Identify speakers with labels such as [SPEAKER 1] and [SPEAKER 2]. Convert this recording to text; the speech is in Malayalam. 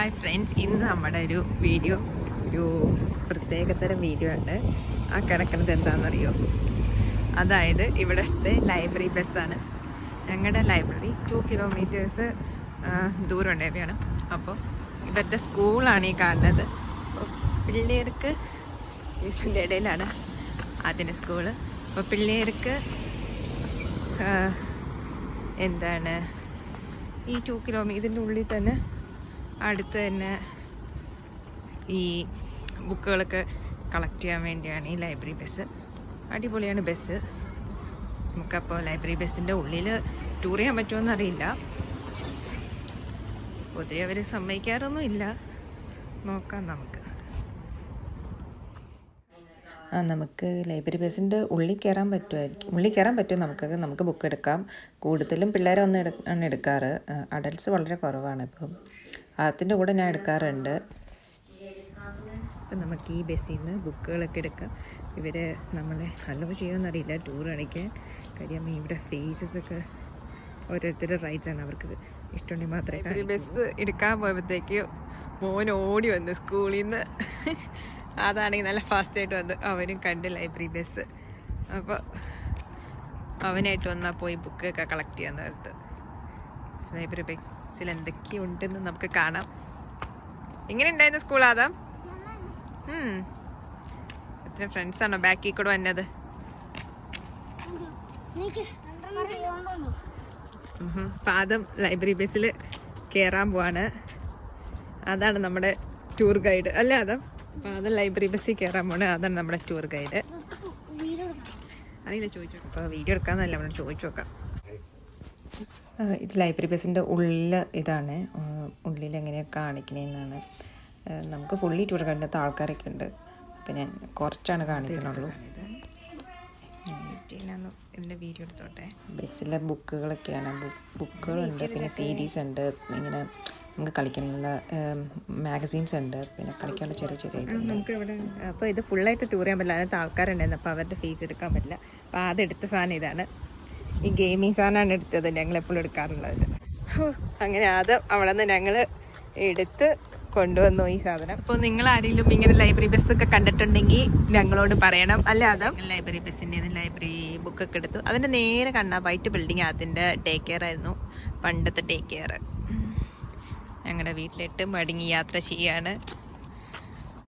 [SPEAKER 1] ഹായ് ഫ്രണ്ട്സ് ഇന്ന് നമ്മുടെ ഒരു വീഡിയോ ഒരു പ്രത്യേകതരം വീഡിയോ ഉണ്ട്. ആ കിടക്കുന്നത് എന്താണെന്നറിയോ? അതായത് ഇവിടുത്തെ ലൈബ്രറി ബസ്സാണ് ഞങ്ങളുടെ ലൈബ്രറി ടു കിലോമീറ്റേഴ്സ് ദൂരം ഉണ്ടാവുകയാണ് അപ്പോൾ ഇവരുടെ സ്കൂളാണ് ഈ കാണുന്നത്. അപ്പോൾ പിള്ളേർക്ക് ഇതിന്റെ ഇടയിലാണ് അതിന്റെ സ്കൂൾ അപ്പോൾ പിള്ളേർക്ക് എന്താണ്? ഈ ടു കിലോമീറ്ററിന്റെ ഉള്ളിൽ തന്നെ അടുത്ത് തന്നെ ഈ ബുക്കുകളൊക്കെ കളക്ട് ചെയ്യാൻ വേണ്ടിയാണ് ഈ ലൈബ്രറി ബസ് അടിപൊളിയാണ് ബസ് നമുക്കപ്പോൾ ലൈബ്രറി ബസ്സിന്റെ ഉള്ളിൽ ടൂർ ചെയ്യാൻ പറ്റുമോ അറിയില്ല. പൊതുവെ അവർ സമ്മതിക്കാറൊന്നും ഇല്ല. നോക്കാം നമുക്ക്.
[SPEAKER 2] ആ നമുക്ക് ലൈബ്രറി ബസ്സിന്റെ ഉള്ളിൽ കയറാൻ പറ്റുമായിരിക്കും. ഉള്ളിൽ കയറാൻ പറ്റും നമുക്ക് നമുക്ക് ബുക്ക് എടുക്കാം. കൂടുതലും പിള്ളേരെ ഒന്ന് എടു എടുക്കാറ്. അഡൽട്ട്സ് വളരെ കുറവാണ് ഇപ്പം. അതിന്റെ കൂടെ ഞാൻ എടുക്കാറുണ്ട്.
[SPEAKER 1] അപ്പം നമുക്ക് ഈ ബസ്സിൽ നിന്ന് ബുക്കുകളൊക്കെ എടുക്കാം. ഇവർ നമ്മളെ അലോ ചെയ്യുമെന്നറിയില്ല. ടൂർ കാണിക്കാൻ കാര്യം ഇവിടെ ഫേസസ് ഒക്കെ ഓരോരുത്തരുടെ റൈറ്റ്സ് ആണ്. അവർക്ക് ഇഷ്ടമുണ്ടെങ്കിൽ മാത്രമേ ബസ് എടുക്കാൻ പോയപ്പോഴത്തേക്ക് മോൻ ഓടി വന്ന് സ്കൂളിൽ നിന്ന് അതാണെങ്കിൽ നല്ല ഫാസ്റ്റായിട്ട് വന്ന്. അവനും കണ്ട് ലൈബ്രറി ബസ് അപ്പോൾ അവനായിട്ട് വന്നാൽ പോയി ബുക്കൊക്കെ കളക്ട് ചെയ്യാൻ നേരത്ത് ലൈബ്രറി ബസ്സിൽ എന്തൊക്കെയുണ്ടെന്ന് നമുക്ക് കാണാം. എങ്ങനെ ഉണ്ടായിരുന്നു സ്കൂൾ ആദാം. എത്ര ഫ്രണ്ട്സ് ആണോ ബാക്കിൽ കൂടെ വന്നത്. പാദം ലൈബ്രറി ബസ്സിൽ കയറാൻ പോവാണ്. അതാണ് നമ്മുടെ ടൂർ ഗൈഡ് അല്ലേ അതം പാദം ലൈബ്രറി ബസ്സിൽ കയറാൻ പോണ്. അതാണ് നമ്മുടെ ടൂർ ഗൈഡ് അറിയില്ല ചോദിച്ചു. അപ്പോൾ വീഡിയോ എടുക്കാമെന്നല്ല നമ്മൾ ചോദിച്ചു നോക്കാം.
[SPEAKER 2] ഇത് ലൈബ്രറി ബസ്സിന്റെ ഉള്ളിൽ ഇതാണ്. ഉള്ളിൽ എങ്ങനെയാണ് കാണിക്കണേന്നാണ്. നമുക്ക് ഫുള്ളി ടൂർ കണ്ടത്തെ ആൾക്കാരൊക്കെ ഉണ്ട്. അപ്പം ഞാൻ കുറച്ചാണ് കാണിക്കണുള്ളൂ.
[SPEAKER 1] ഇതിന്റെ വീഡിയോ എടുത്തോട്ടെ?
[SPEAKER 2] ബസ്സിലെ ബുക്കുകളൊക്കെയാണ്. ബുക്കുകളുണ്ട് പിന്നെ സീരീസ് ഉണ്ട് ഇങ്ങനെ നമുക്ക് കളിക്കാനുള്ള മാഗസീൻസ് ഉണ്ട് പിന്നെ കളിക്കാനുള്ള ചെറിയ ചെറിയ
[SPEAKER 1] നമുക്ക് ഇവിടെ അപ്പോൾ ഇത് ഫുള്ളായിട്ട് ടൂർ ചെയ്യാൻ പറ്റില്ല. അതിനകത്ത് ആൾക്കാരുണ്ടായിരുന്നു. അപ്പോൾ അവരുടെ ഫീസ് എടുക്കാൻ പറ്റില്ല. അപ്പോൾ എടുത്ത സാധനം ഇതാണ്. ഈ ഗെയിമിങ് സാധനമാണ് എടുത്തത്. ഞങ്ങൾ എപ്പോഴും എടുക്കാറുള്ളത്. അങ്ങനെ അത് അവിടെ നിന്ന് ഞങ്ങൾ എടുത്ത് കൊണ്ടുവന്നു ഈ സാധനം. അപ്പോൾ നിങ്ങൾ ആരെങ്കിലും ഇങ്ങനെ ലൈബ്രറി ബസ് ഒക്കെ കണ്ടിട്ടുണ്ടെങ്കിൽ ഞങ്ങളോട് പറയണം. അല്ല അത് ലൈബ്രറി ബസ്സിന്റെ ലൈബ്രറി ബുക്കൊക്കെ എടുത്തു. അതിന്റെ നേരെ കണ്ണ വൈറ്റ് ബിൽഡിംഗ് അതിന്റെ ഡേ കെയർ ആയിരുന്നു. പണ്ടത്തെ ഡേ കെയർ ഞങ്ങളുടെ വീട്ടിലിട്ട് മടങ്ങി യാത്ര ചെയ്യാണ്.